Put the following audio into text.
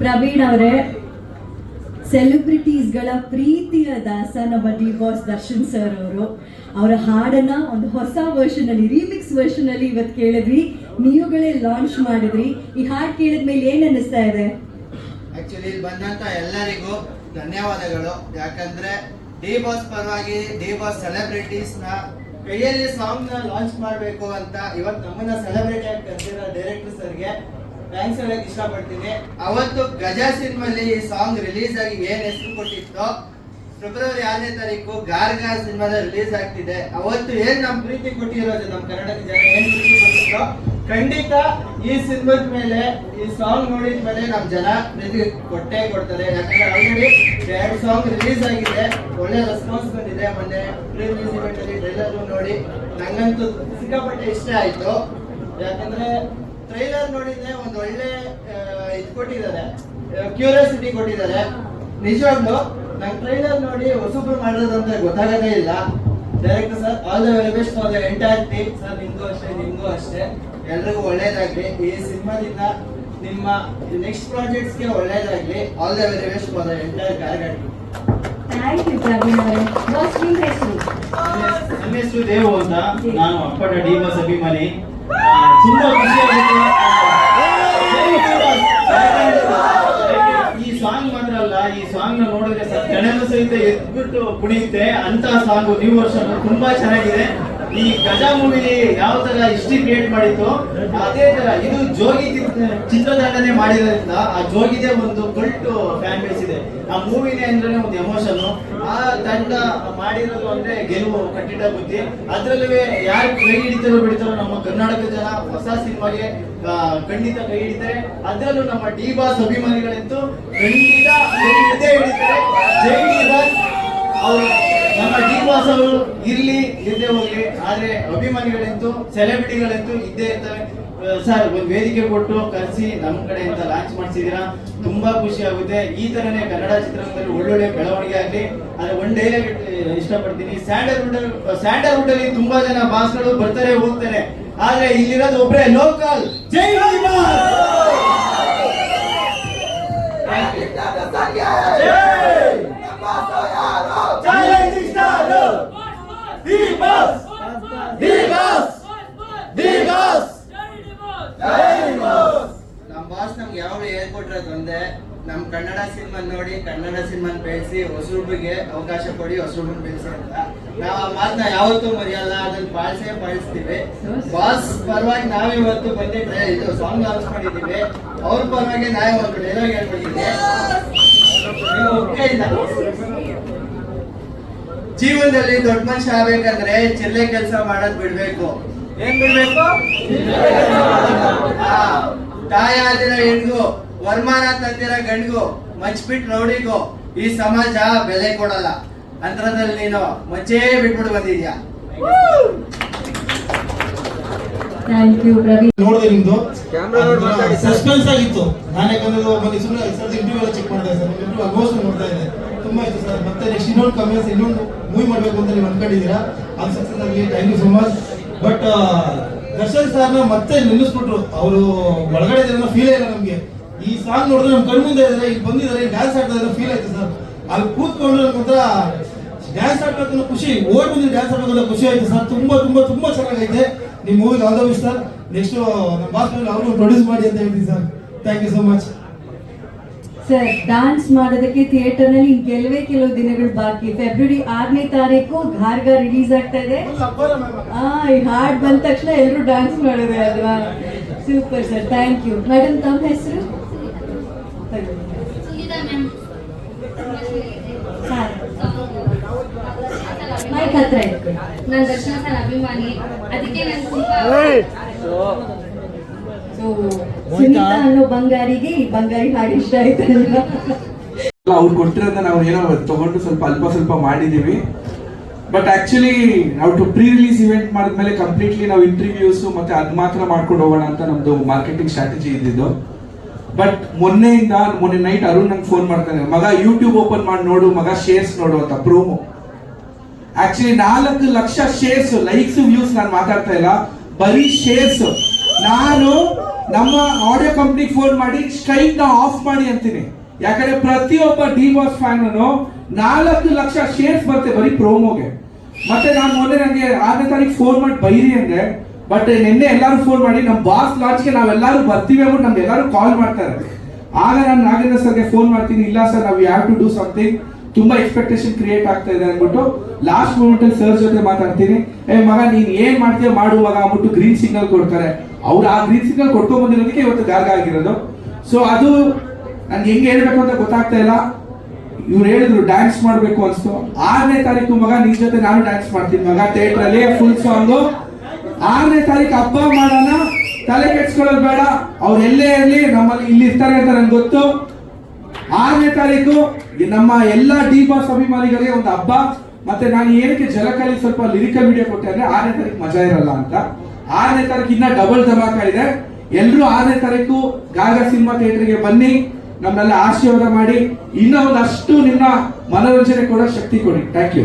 ಪ್ರವೀಣ್ ಅವರೇ ಸೆಲೆಬ್ರಿಟೀಸ್ಗಳ ಪ್ರೀತಿಯ ದಾಸ ನಮ್ಮ ಡಿ ಬಾಸ್ ದರ್ಶನ್ ಸರ್ ಅವರು. ಅವರ ಹಾಡನ್ನ ಒಂದು ಹೊಸ ವರ್ಷನ್ ಅಲ್ಲಿ ರೀಮಿಕ್ಸ್ ವರ್ಷನ್ ಅಲ್ಲಿ ಇವತ್ತು ಕೇಳಿದ್ವಿ. ನೀವುಗಳೇ ಲಾಂಚ್ ಮಾಡಿದ್ರಿ. ಈ ಹಾಡು ಕೇಳಿದ್ಮೇಲೆ ಏನ್ ಅನ್ನಿಸ್ತಾ ಇದೆ? ಆಕ್ಚುಲಿ ಇಲ್ಲಿ ಬಂದಂತ ಎಲ್ಲರಿಗೂ ಧನ್ಯವಾದಗಳು. ಯಾಕಂದ್ರೆ ಡಿ ಬಾಸ್ ಪರವಾಗಿ ಡಿ ಬಾಸ್ ಸೆಲೆಬ್ರಿಟೀಸ್ನ ಕೈಯಲ್ಲಿ ಸಾಂಗ್ನ ಲಾಂಚ್ ಮಾಡಬೇಕು ಅಂತ ಇವತ್ತು ನಮ್ಮನ್ನ ಸೆಲೆಬ್ರೇಟ್ ಆಗಿ ಡೈರೆಕ್ಟರ್ ಸರ್ಗೆ ಥ್ಯಾಂಕ್ಸ್ ಹೇಳಕ್ ಇಷ್ಟಪಡ್ತೀನಿ. ಅವತ್ತು ಗಜಾ ಸಿನಿಮಾಲಿ ಈ ಸಾಂಗ್ ರಿಲೀಸ್ ಆಗಿ ಏನ್ ಹೆಸರು ಕೊಟ್ಟಿತ್ತು ಫೆಬ್ರವರಿ ಆರನೇ ತಾರೀಕು ಗಾರ್ಗ ಸಿನಿಮಾದ ರಿಲೀಸ್ ಆಗ್ತಿದೆ. ಅವತ್ತು ಏನ್ ನಮ್ ಪ್ರೀತಿ ಕೊಟ್ಟಿರೋದು ನಮ್ ಕನ್ನಡದ ಜನ, ಏನ್ ಪ್ರೀತಿ ಕೊಟ್ಟಿದ್ರು ಖಂಡಿತ ಈ ಸಿನಿಮಾದ ಮೇಲೆ, ಈ ಸಾಂಗ್ ನೋಡಿದ ಮೇಲೆ ನಮ್ ಜನ ಕೊಟ್ಟೆ ಕೊಡ್ತಾರೆ. ಯಾಕಂದ್ರೆ ಆಲ್ರೆಡಿ ಎರಡು ಸಾಂಗ್ ರಿಲೀಸ್ ಆಗಿದೆ. ಒಳ್ಳೆ ರೆಸ್ಪಾನ್ಸ್ ಬಂದಿದೆ ಮೊನ್ನೆ ಪ್ರೀ ಇವೆಂಟ್ ಅಲ್ಲಿ ಟ್ರೈಲರ್ ನೋಡಿ. ನಂಗಂತೂ ಸಿಕ್ಕಾಪಟ್ಟೆ ಇಷ್ಟ ಆಯ್ತು. ಯಾಕಂದ್ರೆ ಟ್ರೈಲರ್ ನೋಡಿದ್ರೆ ಒಂದು ಒಳ್ಳೆ ಇದು ಕೊಟ್ಟಿದ್ದಾರೆ. ಕ್ಯೂರಿಯಾಸಿಟಿ ಕೊಟ್ಟಿದ್ದಾರೆ. ನಿಜವಾಗ್ಲು ನಂಗೆ ಟ್ರೈಲರ್ ನೋಡಿ ಹೊಸಬ್ರು ಮಾಡೋದು ಗೊತ್ತಾಗದೇ ಗೊತ್ತಾಗೋದೇ ಇಲ್ಲ. Director sir all the very best for the entire team sir ನಿಮ್ಗೂ ಅಷ್ಟೇ ನಿಮ್ಗೂ ಅಷ್ಟೇ. ಎಲ್ರಿಗೂ ಒಳ್ಳೇದಾಗ್ಲಿ. ಈ ಸಿನಿಮಾದಿಂದ ನಿಮ್ಮ ನೆಕ್ಸ್ಟ್ ಪ್ರಾಜೆಕ್ಟ್ಸ್ಗೆ ಒಳ್ಳೇದಾಗ್ಲಿ. All the very best for the entire character thank you Praveen ಅವರೇ. ಬಾಸ್ ನಿಮ್ಮ ಹೆಸರು? ನನ್ನ ಹೆಸರು ದೇವು ಅಂತ. ನಾನು ಅಪ್ಪಟ ಡಿ ಬಸ್ ಅಭಿಮಾನಿ ತುಂಬಾ ಖುಷಿ ಸಾಂಗ್ ಮಾತ್ರ ಅಲ್ಲ ಈ ಸಾಂಗ್ನ ನೋಡಿದ್ರೆ ಸಹಿತ ಎದ್ಬಿಟ್ಟು ಕುಣಿಯುತ್ತೆ. ಅಂತ ಸಾಂಗ್ ನ್ಯೂ ವರ್ಷನ್ ತುಂಬಾ ಚೆನ್ನಾಗಿದೆ. ಈ ಗಜಾ ಮೂವಿ ಯಾವ ತರ ಹಿಸ್ಟ್ರಿ ಕ್ರಿಯೇಟ್ ಮಾಡಿತ್ತು, ಅದೇ ತರ ಇದು ಜೋಗಿ ಚಿತ್ರ- ಚಿತ್ರತಂಡನೆ ಮಾಡಿರೋದ್ರಿಂದ ಆ ಜೋಗಿದೆ ಒಂದು ಕಲ್ಟ್ ಫ್ಯಾನ್ ಬೇಸ್ ಇದೆ. ಆ ಮೂವಿನೇ ಅಂದ್ರೆ ಒಂದು ಎಮೋಷನ್ ಆ ತಂಡ ಮಾಡಿರೋದು ಅಂದ್ರೆ ಗೆಲುವು ಕಟ್ಟಿಟ ಬುದ್ಧಿ. ಅದ್ರಲ್ಲೂ ಯಾರು ಕೈ ಹಿಡಿತಾರೋ ಬಿಡ್ತಾರೋ ನಮ್ಮ ಕರ್ನಾಟಕ ಜನ ಹೊಸ ಸಿನಿಮಾಗೆ ಖಂಡಿತ ಕೈ ಹಿಡಿತಾರೆ. ಅದ್ರಲ್ಲೂ ನಮ್ಮ ಡಿ ಬಾಸ್ ಅಭಿಮಾನಿಗಳಂತೂ ಖಂಡಿತ ಹಿಡಿತಾರೆ. ಜೈ ಡಿ ಬಾಸ್ ಅವರು. ನಮ್ಮ ಡಿ ಬಾಸ್ ಅವರು ಇರ್ಲಿ ಇಲ್ಲದೆ ಹೋಗ್ಲಿ. ಆದ್ರೆ ಅಭಿಮಾನಿಗಳಂತೂ ಸೆಲೆಬ್ರಿಟಿಗಳಂತೂ ಇದ್ದೇ ಇರ್ತವೆ ಸರ್ ಒಂದು ವೇದಿಕೆ ಕೊಟ್ಟು ಕರೆಸಿ ನಮ್ಮ ಕಡೆಯಿಂದ ಲಾಂಚ್ ಮಾಡಿಸಿದೀರಾ ತುಂಬಾ ಖುಷಿ ಆಗುತ್ತೆ. ಈ ತರನೇ ಕನ್ನಡ ಚಿತ್ರರಂಗದಲ್ಲಿ ಒಳ್ಳೊಳ್ಳೆ ಬೆಳವಣಿಗೆ ಆಗಲಿ. ಆದ್ರೆ ಒಂದ್ ಡೈಲಾಗ್ ಇಷ್ಟಪಡ್ತೀನಿ. ಸ್ಯಾಂಡಲ್ವುಡ್ ಸ್ಯಾಂಡಲ್ವುಡ್ ಅಲ್ಲಿ ತುಂಬಾ ಜನ ಬಾಸ್ಗಳು ಬರ್ತಾರೆ ಹೋಗ್ತಾರೆ. ಆದ್ರೆ ಇಲ್ಲಿರೋದು ಒಬ್ಬರೇ ಲೋಕಲ್. ಜೈ boss challenging star D boss D boss D boss ನಮ್ಮ ಬಾಸ್ ನಮ್ಗೆ ಯಾವಾಗ ಹೇಳ್ಕೊಟ್ಟಿರೋದು ಒಂದೇ ನಮ್ಮ ಕನ್ನಡ ಸಿನಿಮಾ ನೋಡಿ ಕನ್ನಡ ಸಿನಿಮಾ ಬೆಳೆಸಿ ಹೊಸಬ್ರಿಗೆ ಅವಕಾಶ ಕೊಡಿ ಹೊಸಬ್ರನ್ನ ಬೆಳೆಸಿ ಅಂತ. ನಾವು ಆ ಮಾತನ್ನ ಯಾವತ್ತೂ ಮರೆಯಲ್ಲ, ಅದನ್ನ ಪಾಲಿಸೇ ಪಾಲಿಸ್ತೀವಿ ಬಾಸ್ ಪರವಾಗಿ ನಾವಿವತ್ತು ಬಂದಿದ್ರೆ ಇದು ಸಾಂಗ್ ಲಾಂಚ್ ಮಾಡಿದ್ದೀವಿ. ಅವ್ರ ಪರವಾಗಿ ನಾವೇ ಒಂದು ಡೈಲಾಗ್ ಹೇಳ್ಬಿಟ್ಟಿದ್ವಿ ನೀವು ಇಲ್ಲ. ಜೀವನದಲ್ಲಿ ದೊಡ್ಡ ಮನುಷ್ಯ ಆಗ್ಬೇಕಂದ್ರೆ ಚಿಲ್ಲೆ ಕೆಲಸ ಮಾಡೋದ್ ಬಿಡ್ಬೇಕು. ಏನ್ ಬಿಡ್ಬೇಕು? ತಾಯಾದಿರ ಹೆಣ್ಗು, ವರಮಾನ ತಂದಿರ ಗಂಡ್ಗು ಮಚ್ಬಿಟ್ ರೌಡಿಗೂ ಈ ಸಮಾಜ ಬೆಲೆ ಕೊಡಲ್ಲ. ಅಂತರದಲ್ಲಿ ನೀನು ಮಚ್ಚೇ ಬಿಟ್ಬಿಟ್ಟು ಬಂದಿದ್ಯಾ? ಥ್ಯಾಂಕ್ ಯು ಪ್ರವೀಣ್ ನೋಡಿದೆ ನಿಮ್ದು? ಸಸ್ಪೆನ್ಸ್ ಆಗಿತ್ತು. ನಾನು ಯಾಕಂದ್ರೆ ಬಂದು ಸುಮ್ಮನೆ ಸರ್ ಇಂಟರ್ವ್ಯೂ ಎಲ್ಲ ಚೆಕ್ ಮಾಡ್ತಾ ಸರ್. ಇಂಟರ್ವ್ಯೂ ಆಲ್ಮೋಸ್ಟ್ ನೋಡ್ತಾ ಇದ್ದೆ. ತುಂಬಾ ಇತ್ತು ಸರ್. ಮತ್ತೆ ನೆಕ್ಸ್ಟ್ ಇನ್ನೊಂದು ಕಮೆಂಟ್ಸ್ ಇನ್ನೊಂದು ಮೂವಿ ಮಾಡಬೇಕು ಅಂತ ನೀವು ಅನ್ಕೊಂಡಿದ್ದೀರಾ? ಅದು ಸಕ್ಸಸ್ ಆಗಲಿ thank you so much but Darshan ಸರ್ನ ಮತ್ತೆ ನಿಲ್ಲಿಸ್ಬಿಟ್ರು. ಅವರು ಒಳಗಡೆ ಇದ್ರೆ ಫೀಲ್ ಇಲ್ಲ ನಮಗೆ. ಈ ಸಾಂಗ್ ನೋಡಿದ್ರೆ ನಮ್ಮ ಕಣ್ಣು ಮುಂದೆ ಇದ್ದಾರೆ ಇಲ್ಲಿ ಬಂದಿದ್ದಾರೆ ಡ್ಯಾನ್ಸ್ ಆಡ್ತಾ ಇದ್ದಾರೆ ಫೀಲ್ ಆಯ್ತು ಸರ್. ಅಲ್ಲಿ ಕೂತ್ಕೊಂಡ್ರೆ ಮಾತ್ರ ಡ್ಯಾನ್ಸ್ ಆಡ್ಬೇಕು ಖುಷಿ ಓಡ್ ಬಂದು ಡ್ಯಾನ್ಸ್ ಆಡ್ಬೇಕು ಖುಷಿ ಆಯ್ತು ಸರ್. ತುಂಬಾ ತುಂಬಾ ತುಂಬಾ ಚೆನ್ನಾಗೈತೆ. ನಿಮ್ಮ movie all the sir? Next ನಮ್ಮ ಬಾಸ್ ಮೇಲೆ ಅವರು ಪ್ರೊಡ್ಯೂಸ್ ಮಾಡಿ ಅಂತ ಹೇಳ್ತೀನಿ sir. Thank you so much sir dance ಮಾಡೋದಕ್ಕೆ ಥಿಯೇಟರ್ನಲ್ಲಿ ಕೆಲವೇ ಕೆಲವು ದಿನಗಳು ಬಾಕಿ. ಫೆಬ್ರವರಿ ಆರನೇ ತಾರೀಕು ಘಾರ್ಗ ರಿಲೀಸ್ ಆಗ್ತಾ ಇದೆ. ಈ ಹಾಡ್ ಬಂದ ತಕ್ಷಣ ಎಲ್ಲರೂ ಡಾನ್ಸ್ ಮಾಡೋದೇ ಅಲ್ವಾ? Super sir thank you madam ತಮ್ಮ ಹೆಸರು ಸುನೀತಾ ಮ್ಯಾಮ್ ಮೈಕ್ ಹತ್ರ ನಾನು ದರ್ಶನ ಸರ್ ಅಭಿಮಾನಿ. ಅದಕ್ಕೆ ನಾನು ತುಂಬಾ ಸೊ ಸುನೀತಾ ಅನ್ನೋ ಬಂಗಾರಿಗೆ ಈ ಬಂಗಾರಿ ಹಾಡು ಇಷ್ಟ ಆಯ್ತಲ್ವಾ? ಅವ್ರು ಕೊಟ್ಟಿರೋದನ್ನ ನಾವು ಏನೋ ತಗೊಂಡು ಸ್ವಲ್ಪ ಅಲ್ಪ ಸ್ವಲ್ಪ ಮಾಡಿದೀವಿ. ಬಟ್ ಆಕ್ಚುಲಿ ನಾವು ಪ್ರೀ ರಿಲೀಸ್ ಇವೆಂಟ್ ಮಾಡಿದ್ಮೇಲೆ ಕಂಪ್ಲೀಟ್ಲಿ ನಾವು ಇಂಟರ್ವ್ಯೂಸ್ ಮತ್ತೆ ಅದ್ ಮಾತ್ರ ಮಾಡ್ಕೊಂಡು ಹೋಗೋಣ ಅಂತ ನಮ್ದು ಮಾರ್ಕೆಟಿಂಗ್ ಸ್ಟ್ರಾಟಜಿ ಇದ್ದಿದ್ದು. ಬಟ್ ಮೊನ್ನೆಯಿಂದ ಮೊನ್ನೆ ನೈಟ್ ಅರುಣ್ ನಂಗೆ ಫೋನ್ ಮಾಡ್ತಾನೆ. ಮಗ ಯೂಟ್ಯೂಬ್ ಓಪನ್ ಮಾಡಿ ನೋಡು ಮಗ ಶೇರ್ಸ್ ನೋಡು ಅಂತ ಪ್ರೋಮೋ ಆಕ್ಚುಲಿ ನಾಲ್ಕು ಲಕ್ಷ ಶೇರ್ಸ್ ಲೈಕ್ಸ್ ವ್ಯೂಸ್ ನಾನು ಮಾತಾಡ್ತಾ ಇಲ್ಲ. ಬರೀ ಶೇರ್ಸ್ ನಾನು ನಮ್ಮ ಆಡಿಯೋ ಕಂಪ್ನಿಗೆ ಫೋನ್ ಮಾಡಿ ಸ್ಟ್ರೈಕ್ನ ಆಫ್ ಮಾಡಿ ಅಂತೀನಿ. ಯಾಕಂದ್ರೆ ಪ್ರತಿಯೊಬ್ಬ ಡಿ ಬಾಸ್ ಫ್ಯಾನ್ ನಾಲ್ಕು ಲಕ್ಷ ಶೇರ್ಸ್ ಬರುತ್ತೆ ಬರೀ ಪ್ರೋಮೋಗೆ ಮತ್ತೆ ನಾನು ಮೊನ್ನೆ ನನಗೆ ಆರನೇ ತಾರೀಕು ಫೋನ್ ಮಾಡಿ ಬೈರಿ ಅಂದ್ರೆ ಬಟ್ ನಿನ್ನೆ ಎಲ್ಲರೂ ಫೋನ್ ಮಾಡಿ ನಮ್ಮ ಬಾಸ್ ಲಾಂಚ್ಗೆ ನಾವೆಲ್ಲರೂ ಬರ್ತೀವಿ ಅಂದ್ಬಿಟ್ಟು ನಮ್ಗೆ ಎಲ್ಲರೂ ಕಾಲ್ ಮಾಡ್ತಾರೆ. ಆಗ ನಾನು ನಾಗೇಂದ್ರ ಸರ್ಗೆ ಫೋನ್ ಮಾಡ್ತೀನಿ, ಇಲ್ಲ ಸರ್ ನಾವು ಹ್ಯಾವ್ ಟು ಡೂ ಸಮಥಿಂಗ್ ತುಂಬಾ ಎಕ್ಸ್ಪೆಕ್ಟೇಷನ್ ಕ್ರಿಯೇಟ್ ಆಗ್ತಾ ಇದೆ ಅಂದ್ಬಿಟ್ಟು ಲಾಸ್ಟ್ ಮೂಮೆಂಟ್ ಅಲ್ಲಿ ಸರ್ ಜೊತೆ ಮಾತಾಡ್ತೀನಿ. ಏ ಮಗ, ನೀನ್ ಏನ್ ಮಾಡ್ತೀಯ ಮಾಡುವಾಗ ಅಂದ್ಬಿಟ್ಟು ಗ್ರೀನ್ ಸಿಗ್ನಲ್ ಕೊಡ್ತಾರೆ. ಅವ್ರು ಆ ಗ್ರೀನ್ ಸಿಗ್ನಲ್ ಕೊಟ್ಕೊಂಡ್ ಬಂದಿರೋದಕ್ಕೆ ಇವತ್ತು ಗಾರ್ಗ ಆಗಿರೋದು. ಸೊ ಅದು ನನ್ಗೆ ಹೆಂಗೆ ಹೇಳ್ಬೇಕು ಅಂತ ಗೊತ್ತಾಗ್ತಾ ಇಲ್ಲ. ಇವ್ರು ಹೇಳಿದ್ರು ಡ್ಯಾನ್ಸ್ ಮಾಡ್ಬೇಕು ಅನ್ಸ್ತು. ಆರನೇ ತಾರೀಕು ಮಗ, ನಿನ್ ಜೊತೆ ನಾನು ಡ್ಯಾನ್ಸ್ ಮಾಡ್ತೀನಿ ಮಗ. ಥಿಯೇಟರ್ ಅಲ್ಲಿ ಫುಲ್ ಸಾಂಗ್ ಆರನೇ ತಾರೀಕು ಹಬ್ಬ ಮಾಡೋಣ. ತಲೆ ಕೆಡ್ಸ್ಕೊಳ್ಳೋದು ಬೇಡ. ಅವ್ರು ಎಲ್ಲೇ ಇರಲಿ, ನಮ್ಮಲ್ಲಿ ಇಲ್ಲಿ ಇರ್ತಾರೆ ಅಂತ ನನ್ಗೆ ಗೊತ್ತು. ಆರನೇ ತಾರೀಕು ನಮ್ಮ ಎಲ್ಲ ಡಿ ಬಾಸ್ ಅಭಿಮಾನಿಗಳಿಗೆ ಒಂದು ಹಬ್ಬ, ಮತ್ತೆ ನಾನು ಏನಕ್ಕೆ ಜಲಕಲಿ ಸ್ವಲ್ಪ ಲಿರಿಕಲ್ ವಿಡಿಯೋ ಕೊಟ್ಟೆ ಅಂದ್ರೆ ಆರನೇ ತಾರೀಕು ಮಜಾ ಇರಲ್ಲ ಅಂತ. ಆರನೇ ತಾರೀಕು ಇನ್ನ ಡಬಲ್ ಧಮಾಕ ಇದೆ. ಎಲ್ಲರೂ ಆರನೇ ತಾರೀಕು ಗಾಗ ಸಿನಿಮಾ ಥಿಯೇಟರ್ಗೆ ಬನ್ನಿ ನಮ್ಮನ್ನೆಲ್ಲ ಆಶೀರ್ವಾದ ಮಾಡಿ ಇನ್ನೂ ಒಂದಷ್ಟು ನಿಮ್ಮ ಮನೋರಂಜನೆ ಕೊಡೋ ಶಕ್ತಿ ಕೊಡಿ. Thank you